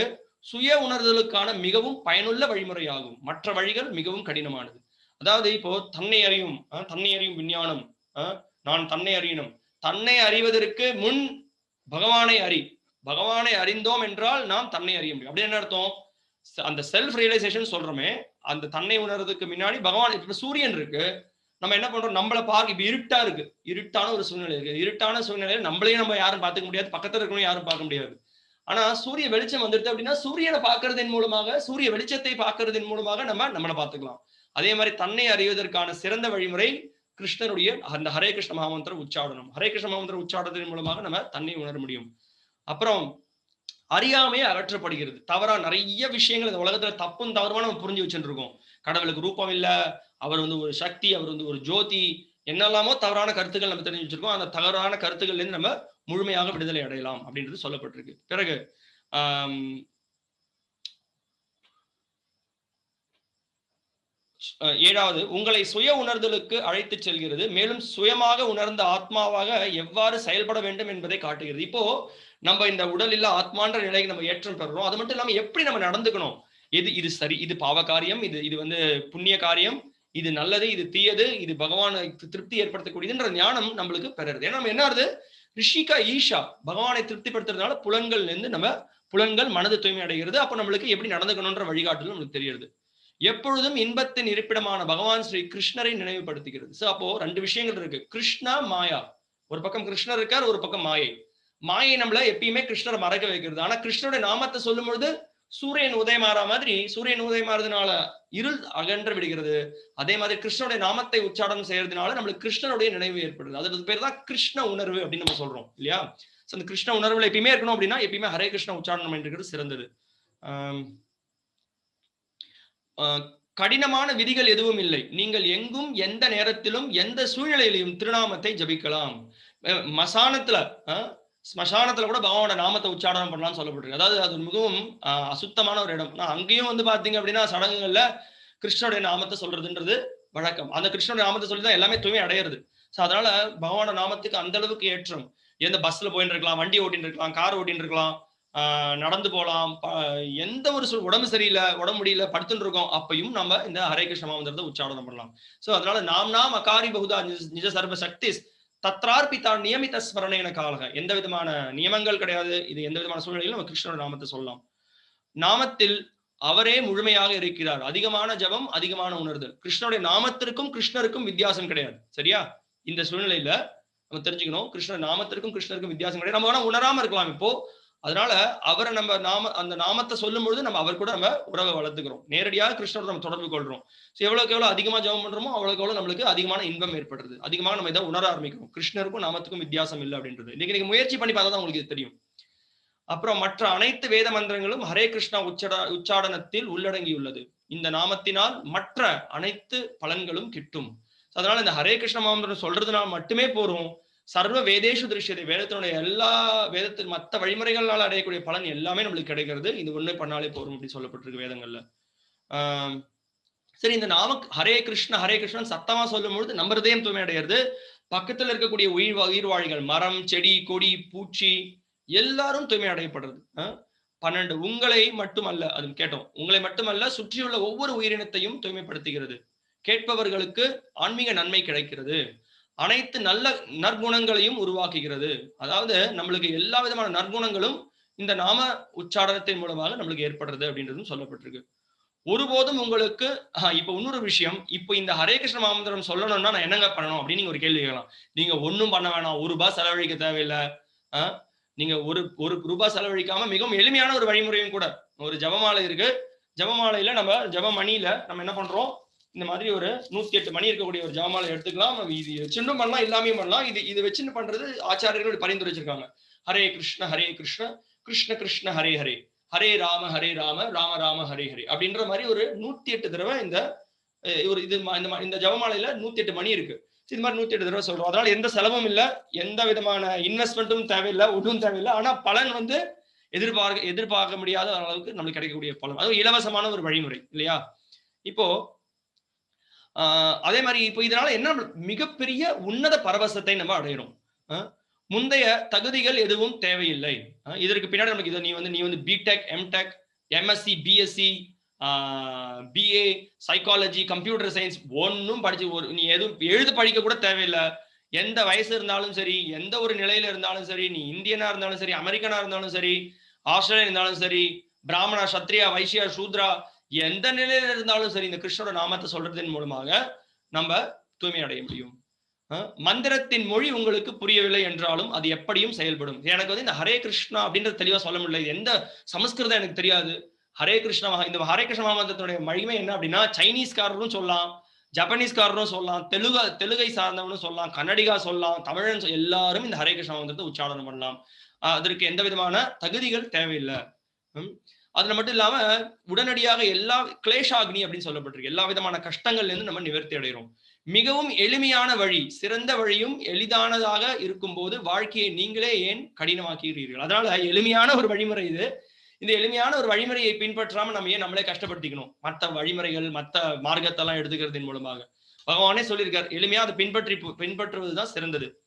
சுய உணர்தலுக்கான மிகவும் பயனுள்ள வழிமுறையாகும். மற்ற வழிகள் மிகவும் கடினமானது. அதாவது இப்போ தன்னை அறியும் தன்னை அறியும் விஞ்ஞானம் நான் தன்னை அறியணும். தன்னை அறிவதற்கு முன் பகவானை அறி. பகவானை அறிந்தோம் என்றால் நாம் தன்னை அறிய முடியும். அப்படி என்ன அர்த்தம்? அந்த செல்ஃப் ரியலைசேஷன் சொல்றோமே அந்த தன்னை உணர்றதுக்கு முன்னாடி பகவான் இப்ப சூரியன் இருக்கு. நம்ம என்ன பண்றோம்? நம்மளை பார்க்க இப்ப இருட்டா இருக்கு. இருட்டான ஒரு சூழ்நிலை இருக்கு. இருட்டான சூழ்நிலையில நம்மளையும் நம்ம யாரும் பார்த்துக்க முடியாது. பக்கத்துல இருக்கணும் யாரும் பார்க்க முடியாது. ஆனா சூரிய வெளிச்சம் வந்துருது அப்படின்னா சூரியனை பார்க்கறதன் மூலமாக சூரிய வெளிச்சத்தை பார்க்கறதன் மூலமாக நம்ம நம்மளை பார்த்துக்கலாம். அதே மாதிரி தன்னை அறிவதற்கான சிறந்த வழிமுறை கிருஷ்ணனுடைய அந்த ஹரே கிருஷ்ண மகாமந்திரம் உச்சாடனம் ஹரே கிருஷ்ண மகாமந்திரம் உச்சாடனத்தின் மூலமாக நம்ம தன்னை உணர முடியும். அப்புறம் அறியாமையே அகற்றப்படுகிறது. தவறா நிறைய விஷயங்கள் இந்த உலகத்துல தப்பும் தவறுமா நம்ம புரிஞ்சு வச்சுட்டு இருக்கோம். கடவுளுக்கு ரூபம் இல்ல அவர் வந்து ஒரு சக்தி அவர் வந்து ஒரு ஜோதி என்னெல்லாமோ தவறான கருத்துக்கள் நம்ம தெரிஞ்சு வச்சிருக்கோம் அந்த தவறான கருத்துக்கள்ல இருந்து நம்ம முழுமையாக விடுதலை அடையலாம் அப்படின்றது சொல்லப்பட்டிருக்கு. பிறகு ஏழாவது உங்களை சுய உணர்தலுக்கு அழைத்து செல்கிறது. மேலும் சுயமாக உணர்ந்த ஆத்மாவாக எவ்வாறு செயல்பட வேண்டும் என்பதை காட்டுகிறது. இப்போ நம்ம இந்த உடல் இல்ல ஆத்மான்ற நிலைக்கு நம்ம ஏற்றம் பெறுறோம். அது மட்டும் இல்லாம எப்படி நம்ம நடந்துக்கணும்? எது இது சரி இது பாவ காரியம் இது இது வந்து புண்ணிய காரியம் இது நல்லது இது தீயது இது பகவானுக்கு திருப்தி ஏற்படுத்தக்கூடியதுன்ற ஞானம் நம்மளுக்கு பெறுறது. ஏன்னா நம்ம என்ன ஆகுது? ரிஷிகா ஈஷா பகவானை திருப்திப்படுத்துறதுனால புலன்கள் இருந்து நம்ம புலன்கள் மனது தூய்மை அடைகிறது. அப்ப நம்மளுக்கு எப்படி நடந்துக்கணும்ன்ற வழிகாட்டுதல் நம்மளுக்கு தெரியுது எப்பொழுதும் இன்பத்தின் இருப்பிடமான பகவான் ஸ்ரீ கிருஷ்ணரை நினைவுபடுத்துகிறது. சோ அப்போ ரெண்டு விஷயங்கள் இருக்கு. கிருஷ்ணா மாயா. ஒரு பக்கம் கிருஷ்ணர் இருக்கார் ஒரு பக்கம் மாயை. மாயை நம்மள எப்பயுமே கிருஷ்ணரை மறக்க வைக்கிறது. ஆனா கிருஷ்ணருடைய நாமத்தை சொல்லும் பொழுது சூரியன் உதயமாறா மாதிரி சூரியன் உதயமாறதுனால இருள் அகன்று விடுகிறது. அதே மாதிரி கிருஷ்ணனுடைய நாமத்தை உச்சாரணம் செய்யறதுனால நம்மளுக்கு கிருஷ்ணனுடைய நினைவு ஏற்படுது. அதற்கு பேர் தான் கிருஷ்ண உணர்வு அப்படின்னு நம்ம சொல்றோம் இல்லையா? அந்த கிருஷ்ண உணர்வுல எப்பயுமே இருக்கணும் அப்படின்னா எப்பயுமே ஹரே கிருஷ்ண உச்சாரணம் என்று சிறந்தது. ஆஹ், கடினமான விதிகள் எதுவும் இல்லை. நீங்கள் எங்கும் எந்த நேரத்திலும் எந்த சூழ்நிலையிலும் திருநாமத்தை ஜபிக்கலாம். மசானத்துல ஆஹ், ஸ்மசானத்துல கூட பகவானோட நாமத்தை உச்சாரணம் பண்ணலாம்னு சொல்லப்பட்டிருக்கு. அதாவது அது மிகவும் அசுத்தமான ஒரு இடம். ஆனா, அங்கேயும் வந்து பாத்தீங்க அப்படின்னா சடங்குகள்ல கிருஷ்ணனுடைய நாமத்தை சொல்றதுன்றது வழக்கம். அந்த கிருஷ்ணனுடைய நாமத்தை சொல்லி தான் எல்லாமே தூய்மை அடையிறது. சோ அதனால பகவானோட நாமத்துக்கு அந்த அளவுக்கு ஏற்றம். எந்த பஸ்ல போயின்னு இருக்கலாம் வண்டி ஓட்டின்னு இருக்கலாம் கார் ஓட்டின்னு இருக்கலாம் ஆஹ் நடந்து போகலாம் எந்த ஒரு சூழ் உடம்பு சரியில்லை உடம்பு முடியல படுத்துட்டு இருக்கோம் அப்பயும் நம்ம இந்த ஹரே கிருஷ்ண மாமந்திரத்தை உச்சாரணம் பண்ணலாம். சோ அதனால நாம் நாம் அகாரி பகுதா நிஜ- சர்வ சக்தி தத்ரார்பிதா நியமித ஸ்மரணேன காலக. எந்த விதமான நியமங்கள் கிடையாது. இது எந்த விதமான சூழ்நிலையிலும் நம்ம கிருஷ்ணரோட நாமத்தை சொல்லலாம். நாமத்தில் அவரே முழுமையாக இருக்கிறார். அதிகமான ஜபம் அதிகமான உணர்தல். கிருஷ்ணனுடைய நாமத்திற்கும் கிருஷ்ணருக்கும் வித்தியாசம் கிடையாது. சரியா? இந்த சூழ்நிலையில நம்ம தெரிஞ்சுக்கணும். கிருஷ்ணர் நாமத்திற்கும் கிருஷ்ணருக்கும் வித்தியாசம் கிடையாது. நம்ம வேணா உணராம இருக்கலாம் இப்போ. அதனால அவரை நம்ம நாம அந்த நாமத்தை சொல்லும் பொழுது நம்ம அவர் கூட நம்ம உறவை வளர்த்துக்கிறோம். நேரடியாக கிருஷ்ணரோட நம்ம தொடர்பு கொள்றோம். ஸோ எவ்வளோக்கு எவ்வளோ அதிகமா ஜெபம் பண்றோமோ அவ்வளோக்கு எவ்வளோ நம்மளுக்கு அதிகமான இன்பம் ஏற்படுறது. அதிகமாக நம்ம இதை உணர ஆரம்பிக்கிறோம். கிருஷ்ணருக்கும் நாமத்துக்கும் வித்தியாசம் இல்லை அப்படின்றது. இன்னைக்கு நீங்க முயற்சி பண்ணி பார்த்தா தான் உங்களுக்கு தெரியும். அப்புறம் மற்ற அனைத்து வேத மந்திரங்களும் ஹரே கிருஷ்ணா உச்சட உச்சாடனத்தில் உள்ளடங்கியுள்ளது. இந்த நாமத்தினால் மற்ற அனைத்து பலன்களும் கிட்டும். அதனால இந்த ஹரே கிருஷ்ண மாமந்திரம் சொல்றதுனால மட்டுமே போறோம் சர்வ வேதேஷு திருஷ்யதை. வேதத்தினுடைய எல்லா வேதத்தின் மற்ற வழிமுறைகளால் அடையக்கூடிய பலன் எல்லாமே நம்மளுக்கு கிடைக்கிறது. இது ஒண்ணு பண்ணாலே போதும் அப்படின்னு சொல்லப்பட்டிருக்கு வேதங்கள்ல. ஆஹ் சரி இந்த நாம ஹரே கிருஷ்ண ஹரே கிருஷ்ணன் சத்தமா சொல்லும் பொழுது நம்ம ஹதயம் தூய்மை அடைகிறது. பக்கத்துல இருக்கக்கூடிய உயிர் வா- உயிர்வாழிகள் மரம் செடி கொடி பூச்சி எல்லாரும் தூய்மை அடையப்படுறது. பன்னெண்டு உங்களை மட்டுமல்ல அது கேட்டோம். உங்களை மட்டுமல்ல சுற்றியுள்ள ஒவ்வொரு உயிரினத்தையும் தூய்மைப்படுத்துகிறது. கேட்பவர்களுக்கு ஆன்மீக நன்மை கிடைக்கிறது. அனைத்து நல்ல நற்குணங்களையும் உருவாக்குகிறது. அதாவது நம்மளுக்கு எல்லா விதமான நற்குணங்களும் இந்த நாம உச்சாரணத்தின் மூலமாக நம்மளுக்கு ஏற்படுறது அப்படின்றதும் சொல்லப்பட்டிருக்கு. ஒருபோதும் உங்களுக்கு ஆஹ், இப்ப இன்னொரு விஷயம் இப்போ இந்த ஹரே கிருஷ்ண மாமந்திரம் சொல்லணும்னா நான் என்னங்க பண்ணணும் அப்படின்னு நீங்க ஒரு கேள்வி கேட்கலாம். நீங்க ஒன்றும் பண்ண வேணாம் ஒரு ரூபாய் செலவழிக்க தேவையில்லை. ஆஹ், நீங்க ஒரு ஒரு ரூபாய் செலவழிக்காம மிகவும் எளிமையான ஒரு வழிமுறையும் கூட ஒரு ஜபமாலை இருக்கு. ஜபமாலையில நம்ம ஜபமணியில நம்ம என்ன பண்றோம்? இந்த மாதிரி ஒரு நூத்தி எட்டு மணி இருக்கக்கூடிய ஒரு ஜபமாலை எடுத்துக்கலாம் நம்ம இது வச்சுட்டும் பண்ணலாம் இல்லாமையும் பண்ணலாம். இது இது வச்சுன்னு பண்றது? ஆச்சாரியர்கள் பரிந்துரைச்சிருக்காங்க ஹரே கிருஷ்ண ஹரே கிருஷ்ண கிருஷ்ண கிருஷ்ண ஹரே ஹரே. ஹரே ராம ஹரே ராம ராம ராம ஹரே ஹரே. அப்படின்ற மாதிரி ஒரு நூத்தி எட்டு தடவை இந்த ஒரு இது இந்த இந்த ஜபமாலையில நூத்தி எட்டு மணி இருக்கு. இது மாதிரி நூத்தி எட்டு தடவை சொல்றோம். அதனால எந்த செலவும் இல்ல எந்த விதமான இன்வெஸ்ட்மெண்ட்டும் தேவையில்லை ஒன்றும் தேவையில்லை. ஆனா பலன் வந்து எதிர்பார்க்க எதிர்பார்க்க முடியாத அளவுக்கு நம்மளுக்கு கிடைக்கக்கூடிய பலன். அதுவும் இலவசமான ஒரு வழிமுறை இல்லையா? இப்போ அதே மாதிரி இப்போ இதனால என்ன மிகப்பெரிய உன்னத பரவசத்தை நம்ம அடையிறோம். முந்தைய தகுதிகள் எதுவும் தேவையில்லை. இதற்கு பின்னாடி நமக்கு இதை நீ வந்து நீ வந்து B Tech M Tech M Sc B Sc BA psychology computer science ஒன்றும் படிச்சு ஒரு நீ எதுவும் எழுத படிக்க கூட தேவையில்லை. எந்த வயசு இருந்தாலும் சரி எந்த ஒரு நிலையில இருந்தாலும் சரி நீ இந்தியனா இருந்தாலும் சரி அமெரிக்கனா இருந்தாலும் சரி ஆஸ்திரேலியா இருந்தாலும் சரி பிராமணா சத்ரியா வைசியா சூத்ரா எந்த நிலையில இருந்தாலும் சரி இந்த கிருஷ்ணரோட நாமத்தை சொல்றதன் மூலமாக நம்ம தூய்மை அடைய முடியும். மந்திரத்தின் மொழி உங்களுக்கு புரியவில்லை என்றாலும் அது எப்படியும் செயல்படும். எனக்கு வந்து இந்த ஹரே கிருஷ்ணா அப்படின்றது தெளிவா சொல்ல முடியல. எந்த சமஸ்கிருதம் எனக்கு தெரியாது. ஹரே கிருஷ்ண மகா இந்த ஹரே கிருஷ்ண மகாமந்திரத்தினுடைய மகிமை என்ன அப்படின்னா சைனீஸ்காரரும் சொல்லலாம் ஜப்பனீஸ்காரரும் சொல்லலாம் தெலுங்கு தெலுங்கை சார்ந்தவனும் சொல்லலாம் கன்னடிகா சொல்லலாம் தமிழன் எல்லாரும் இந்த ஹரே கிருஷ்ண மந்திரத்தை உச்சாரணம் பண்ணலாம். ஆஹ் அதற்கு எந்த விதமான தகுதிகள் தேவையில்லை. ம். அதுல மட்டும் இல்லாம உடனடியாக எல்லா கிளேஷாக்னி அப்படின்னு சொல்லப்பட்டிருக்கு. எல்லா விதமான கஷ்டங்கள்ல இருந்து நம்ம நிவர்த்தி அடைகிறோம் மிகவும் எளிமையான வழி சிறந்த வழியும் எளிதானதாக இருக்கும் போது வாழ்க்கையை நீங்களே ஏன் கடினமாக்கிறீர்கள் அதனால எளிமையான ஒரு வழிமுறை இது. இந்த எளிமையான ஒரு வழிமுறையை பின்பற்றாம நம்ம ஏன் நம்மளே கஷ்டப்படுத்திக்கணும்? மற்ற வழிமுறைகள் மற்ற மார்க்கத்தெல்லாம் எடுத்துக்கிறதின் மூலமாக. பகவானே சொல்லியிருக்கார் எளிமையா அதை பின்பற்றி பின்பற்றுவதுதான் சிறந்தது.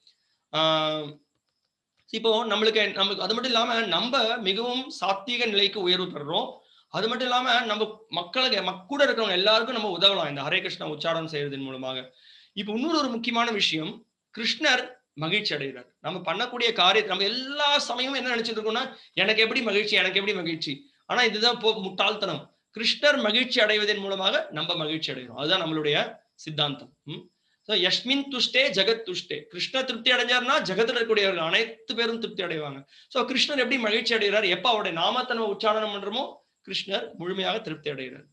ஆஹ் இப்போ நம்மளுக்கு நம்மளுக்கு அது மட்டும் இல்லாம நம்ம மிகவும் சாத்திக நிலைக்கு உயர்வு பெறுறோம். அது மட்டும் இல்லாம நம்ம மக்களுக்கு மக்கூட இருக்கிறவங்க எல்லாருக்கும் நம்ம உதவலாம். இந்த ஹரே கிருஷ்ணா உச்சாரணம் செய்யறதன் மூலமாக. இப்போ இன்னொரு ஒரு முக்கியமான விஷயம் கிருஷ்ணர் மகிழ்ச்சி அடைகிறார். நம்ம பண்ணக்கூடிய காரியத்தை நம்ம எல்லா சமயமும் என்ன நினைச்சிட்டு இருக்கோம்னா எனக்கு எப்படி மகிழ்ச்சி எனக்கு எப்படி மகிழ்ச்சி? ஆனா இதுதான் போ முட்டாள்தனம். கிருஷ்ணர் மகிழ்ச்சி அடைவதன் மூலமாக நம்ம மகிழ்ச்சி அடைகிறோம். அதுதான் நம்மளுடைய சித்தாந்தம். ம்? ஸோ யஷ்மின் துஷ்டே ஜெகத் துஷ்டே கிருஷ்ணர் திருப்தி அடைஞ்சார்னா ஜெகத்தில் இருக்கக்கூடியவர்கள் அனைத்து பேரும் திருப்தி அடைவாங்க. ஸோ கிருஷ்ணர் எப்படி மகிழ்ச்சி அடைகிறார்? எப்போ அவருடைய நாமத்தை நம்ம உச்சாரணம் பண்றோமோ கிருஷ்ணர் முழுமையாக திருப்தி அடைகிறார்.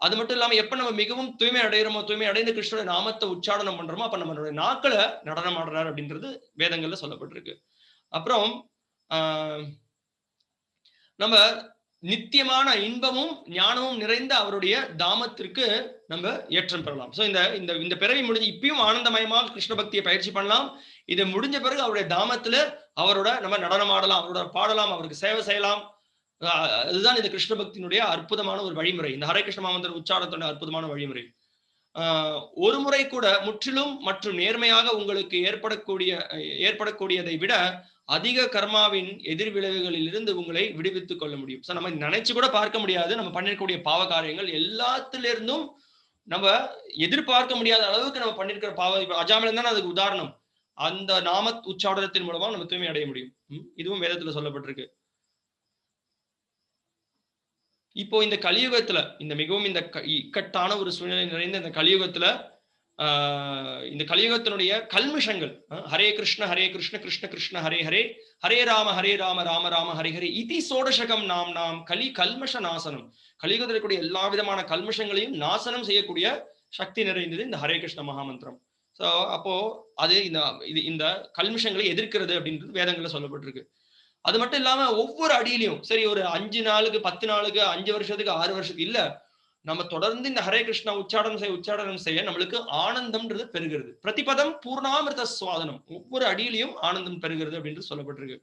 அது மட்டும் இல்லாம எப்ப நம்ம மிகவும் தூய்மை அடைகிறோமோ தூய்மை அடைந்து கிருஷ்ணனுடைய நாமத்தை உச்சாரணம் பண்றோமோ அப்ப நம்மளுடைய நாக்களை நடனம் ஆடுறாரு அப்படின்றது வேதங்கள்ல சொல்லப்பட்டிருக்கு. அப்புறம் ஆஹ் நம்ம நித்தியமான இன்பமும் ஞானமும் நிறைந்த அவருடைய தாமத்திற்கு நம்ம ஏற்றம் பெறலாம். சோ இந்த இந்த இந்த பிறவி முடிஞ்சு இப்பயும் ஆனந்தமயமாக கிருஷ்ண பக்தியை பயிற்சி பண்ணலாம். இது முடிஞ்ச பிறகு அவருடைய தாமத்துல அவரோட நம்ம நடனம் ஆடலாம் அவரோட பாடலாம் அவருக்கு சேவை செய்யலாம். அதுதான் இந்த கிருஷ்ண பக்தியினுடைய அற்புதமான ஒரு வழிமுறை. இந்த ஹரே கிருஷ்ண மாமந்திர உச்சாரணத்தோட அற்புதமான வழிமுறை. ஆஹ் ஒரு முறை கூட முற்றிலும் மற்றும் நேர்மையாக உங்களுக்கு ஏற்படக்கூடிய ஏற்படக்கூடியதை விட அதிக கர்மாவின் எதிர்விளைவுகளில் இருந்து உங்களை விடுவித்துக் கொள்ள முடியும். ஸோ நம்ம நினைச்சு கூட பார்க்க முடியாது. நம்ம பண்ணிருக்கக்கூடிய பாவ காரியங்கள் எல்லாத்திலிருந்தும் நம்ம எதிர்பார்க்க முடியாத அளவுக்கு நம்ம பண்ணிருக்கிற பாவ இப்ப தான் அதுக்கு உதாரணம். அந்த நாம உச்சாடனத்தின் மூலமா நம்ம தூய்மை அடைய முடியும். இதுவும் வேதத்துல சொல்லப்பட்டிருக்கு. இப்போ இந்த கலியுகத்துல இந்த மிகவும் இந்த க- இக்கட்டான ஒரு சூழ்நிலை நிறைந்த இந்த கலியுகத்துல இந்த கலியுகத்தினுடைய கல்மிஷங்கள் ஹரே கிருஷ்ண ஹரே கிருஷ்ண கிருஷ்ண கிருஷ்ண ஹரே ஹரே ஹரே ராம ஹரே ராம ராம ராம ஹரே ஹரே இதி சோடசகம் நாம் நாம் கலி கல்மஷ நாசனம். கலியுகத்தில் இருக்கக்கூடிய எல்லா விதமான கல்மிஷங்களையும் நாசனம் செய்யக்கூடிய சக்தி நிறைந்தது இந்த ஹரே கிருஷ்ண மகாமந்திரம். ஸோ அப்போ அது இந்த இது இந்த கல்மிஷங்களை எதிர்க்கிறது அப்படின்றது வேதங்கள்ல சொல்லப்பட்டிருக்கு. அது மட்டும் இல்லாம ஒவ்வொரு அடியிலையும் சரி ஒரு அஞ்சு நாளுக்கு பத்து நாளுக்கு அஞ்சு வருஷத்துக்கு ஆறு வருஷத்துக்கு இல்ல நம்ம தொடர்ந்து இந்த ஹரே கிருஷ்ணா உச்சாடனம் செய்ய உச்சாடனம் செய்ய நம்மளுக்கு ஆனந்தம்ன்றது பெருகிறது. பிரதிபதம் பூர்ணாமிர்த சுவாதனம். ஒவ்வொரு அடியிலையும் ஆனந்தம் பெறுகிறது அப்படின்னு சொல்லப்பட்டிருக்கு.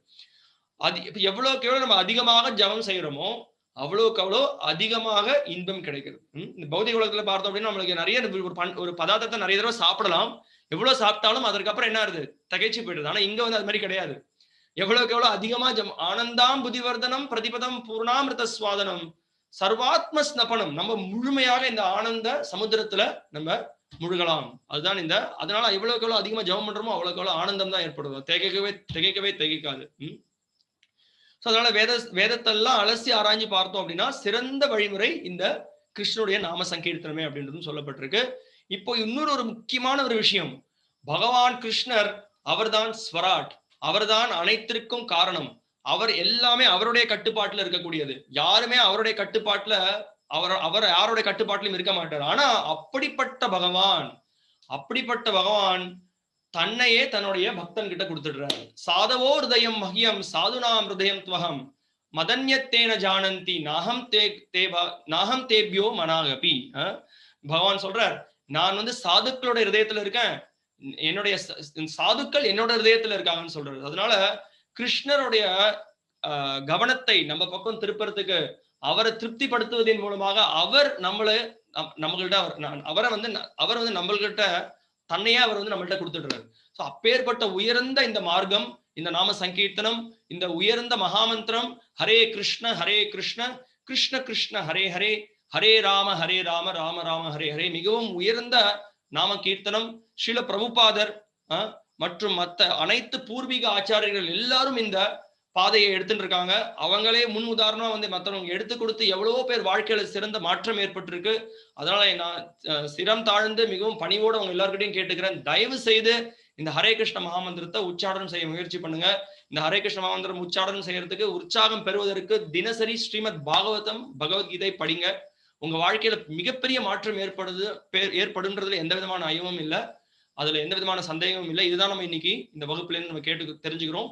அது இப்ப எவ்வளவுக்கு எவ்வளவு நம்ம அதிகமாக ஜபம் செய்யறோமோ அவ்வளவுக்கு அவ்வளோ அதிகமாக இன்பம் கிடைக்கிறது. இந்த பௌதிக உலகத்துல பார்த்தோம் அப்படின்னா நம்மளுக்கு நிறைய ஒரு பண்- ஒரு பதார்த்தத்தை நிறைய தடவை சாப்பிடலாம். எவ்வளவு சாப்பிட்டாலும் அதற்கப்புறம் என்ன ஆகுது? தகைச்சு போயிடுது. ஆனா இங்க வந்து அது மாதிரி கிடையாது. எவ்வளவுக்கு எவ்வளவு அதிகமா ஜம் ஆனந்தாம் புதிவர்தனம் பிரதிபதம் பூர்ணாமிருத சுவாதனம். சர்வாத்ம ஸ்னபனம் நம்ம முழுமையாக இந்த ஆனந்த சமுத்திரத்துல நம்ம முழுகலாம். அதுதான் இந்த அதனால எவ்வளவுக்கு எவ்வளவு அதிகமா ஜபம் பண்றோமோ அவ்வளவுக்கு எவ்வளவு ஆனந்தம் தான் ஏற்படும் திகைக்கவே திகைக்கவே திகைக்காது. உம் ஸோ அதனால வேத வேதத்தெல்லாம் அலசி ஆராய்ஞ்சு பார்த்தோம் அப்படின்னா சிறந்த வழிமுறை இந்த கிருஷ்ணனுடைய நாம சங்கீர்த்தனமே அப்படின்றதும் சொல்லப்பட்டிருக்கு. இப்போ இன்னொரு ஒரு முக்கியமான ஒரு விஷயம். பகவான் கிருஷ்ணர் அவர்தான் ஸ்வராட். அவர்தான் அனைத்திற்கும் காரணம். அவர் எல்லாமே அவருடைய கட்டுப்பாட்டுல இருக்கக்கூடியது. யாருமே அவருடைய கட்டுப்பாட்டுல அவர் அவர் யாருடைய கட்டுப்பாட்டிலும் இருக்க மாட்டார். ஆனா அப்படிப்பட்ட பகவான் அப்படிப்பட்ட பகவான் தன்னையே தன்னுடைய பக்தன் கிட்ட கொடுத்துடுறாரு. சாதவோ ஹிருதயம் மகியம் சாதுனாம் ஹிருதயம் துவகம். மதன்யத்தேன ஜானந்தி நாகம் தே தேவா நாகம் தேபியோ மனாகபி. அஹ்? பகவான் சொல்றார் நான் வந்து சாதுக்களோட ஹிருதயத்துல இருக்கேன். என்னுடைய சாதுக்கள் என்னோட ஹிருதயத்துல இருக்காங்கன்னு சொல்றாரு. அதனால கிருஷ்ணருடைய கவனத்தை நம்ம பக்கம் திருப்புறதுக்கு அவரை திருப்திப்படுத்துவதன் மூலமாக அவர் நம்மள நம்மகிட்ட அவர் அவரை வந்து அவர் வந்து நம்மள்கிட்ட தன்னையே அவர் வந்து நம்மள்கிட்ட கொடுத்துடுறாரு. ஸோ அப்பேற்பட்ட உயர்ந்த இந்த மார்க்கம் இந்த நாம சங்கீர்த்தனம் இந்த உயர்ந்த மகாமந்திரம் ஹரே கிருஷ்ண ஹரே கிருஷ்ண கிருஷ்ண கிருஷ்ண ஹரே ஹரே ஹரே ராம ஹரே ராம ராம ராம ஹரே ஹரே மிகவும் உயர்ந்த நாம கீர்த்தனம் ஸ்ரீல பிரபுபாதர் ஆஹ் மற்றும் மற்ற அனைத்து பூர்வீக ஆச்சாரியர்கள் எல்லாரும் இந்த பாதையை எடுத்துட்டு இருக்காங்க. அவங்களே முன் உதாரணமா வந்து மற்றவங்க எடுத்து கொடுத்து எவ்வளவோ பேர் வாழ்க்கையில சிறந்த மாற்றம் ஏற்பட்டிருக்கு. அதனால நான் சிரம் தாழ்ந்து மிகவும் பணிவோடு அவங்க எல்லாருக்கிட்டையும் கேட்டுக்கிறேன். தயவு செய்து இந்த ஹரே கிருஷ்ண மகாமந்திரத்தை உச்சாடனம் செய்ய முயற்சி பண்ணுங்க. இந்த ஹரே கிருஷ்ண மகாமந்திரம் உச்சாடனம் செய்யறதுக்கு உற்சாகம் பெறுவதற்கு தினசரி ஸ்ரீமத் பாகவதம் பகவத்கீதை படிங்க. உங்க வாழ்க்கையில மிகப்பெரிய மாற்றம் ஏற்படுது ஏற்படுன்றதுல எந்த விதமான ஐயமும் இல்லை. அதுல எந்த விதமான சந்தேகமும் இல்லை. இதுதான் நம்ம இன்னைக்கு இந்த வகுப்புல இருந்து நம்ம கேட்டு தெரிஞ்சுக்கிறோம்.